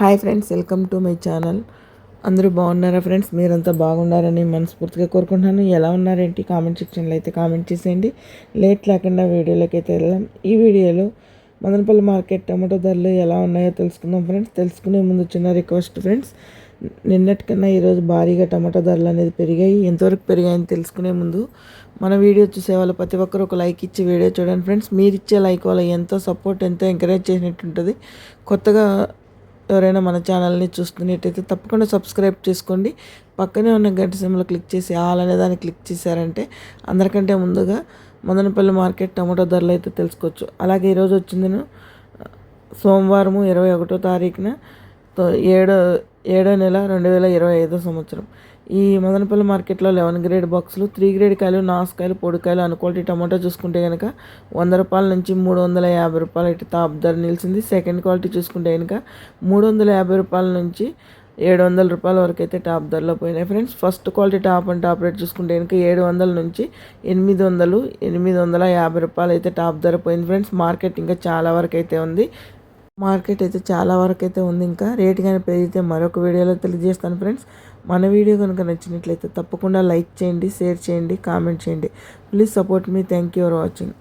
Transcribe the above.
Hi friends welcome to my channel అందరూ బాగున్నారా friends మీరంతా బాగున్నారని మనస్ఫూర్తిగా కోరుకుంటున్నాను. ఎలా ఉన్నారేంటి? కామెంట్ సెక్షన్లో అయితే కామెంట్ చేసేయండి. లేట్ లేకుండా వీడియోలోకి అయితే వెళ్దాం ఈ వీడియోలో మదనపల్లి మార్కెట్ టమాటో ధరలు ఎలా ఉన్నాయో తెలుసుకుందాం ఫ్రెండ్స్ తెలుసుకునే ముందు చిన్న రిక్వెస్ట్ ఫ్రెండ్స్ నిన్నటికన్నా ఈరోజు భారీగా టమాటో ధరలు అనేది పెరిగాయి. ఎంతవరకు పెరిగాయని తెలుసుకునే ముందు మన వీడియో చూసే వాళ్ళు ప్రతి ఒక్కరు ఒక లైక్ ఇచ్చి వీడియో చూడండి ఫ్రెండ్స్ మీరు ఇచ్చే లైక్ వల్ల ఎంతో సపోర్ట్ ఎంతో ఎంకరేజ్ చేసినట్టు ఉంటుంది కొత్తగా ఎవరైనా మన ఛానల్ని చూస్తున్నట్టయితే తప్పకుండా సబ్స్క్రైబ్ చేసుకోండి. పక్కనే ఉన్న గంట సిమ్లో క్లిక్ చేసి ఆల్ అనే దాన్ని క్లిక్ చేశారంటే అందరికంటే ముందుగా మదనపల్లి మార్కెట్ టమాటో ధరలు అయితే తెలుసుకోవచ్చు. అలాగే ఈరోజు వచ్చింది సోమవారము ఇరవై ఒకటో తారీఖున ఏడో ఏడో నెల రెండు వేల ఇరవై ఐదో సంవత్సరం. ఈ మదనపల్లి మార్కెట్లో లెవెన్ గ్రేడ్ బాక్సులు త్రీ గ్రేడ్ కాయలు నాసుకాయలు పొడికాయలు అను క్వాలిటీ టమాటో చూసుకుంటే కనుక వంద రూపాయల నుంచి మూడు వందల యాభై రూపాయలు అయితే టాప్ ధర నిలిచింది. సెకండ్ క్వాలిటీ చూసుకుంటే కనుక మూడు వందల యాభై రూపాయల నుంచి ఏడు వందల రూపాయల వరకు అయితే టాప్ ధరలో పోయినాయి friends. First quality top and top rate చూసుకుంటే కనుక ఏడు వందల నుంచి ఎనిమిది వందలు ఎనిమిది వందల యాభై రూపాయలు అయితే టాప్ ధర పోయింది ఫ్రెండ్స్. మార్కెట్ ఇంకా చాలా వరకు అయితే ఉంది. మార్కెట్ అయితే చాలా వరకు అయితే ఉంది. ఇంకా రేట్ కానీ పెరిగితే మరొక వీడియోలో తెలియజేస్తాను ఫ్రెండ్స్. మన వీడియో కనుక నచ్చినట్లయితే తప్పకుండా లైక్ చేయండి షేర్ చేయండి కామెంట్ చేయండి. Please support me thank you for watching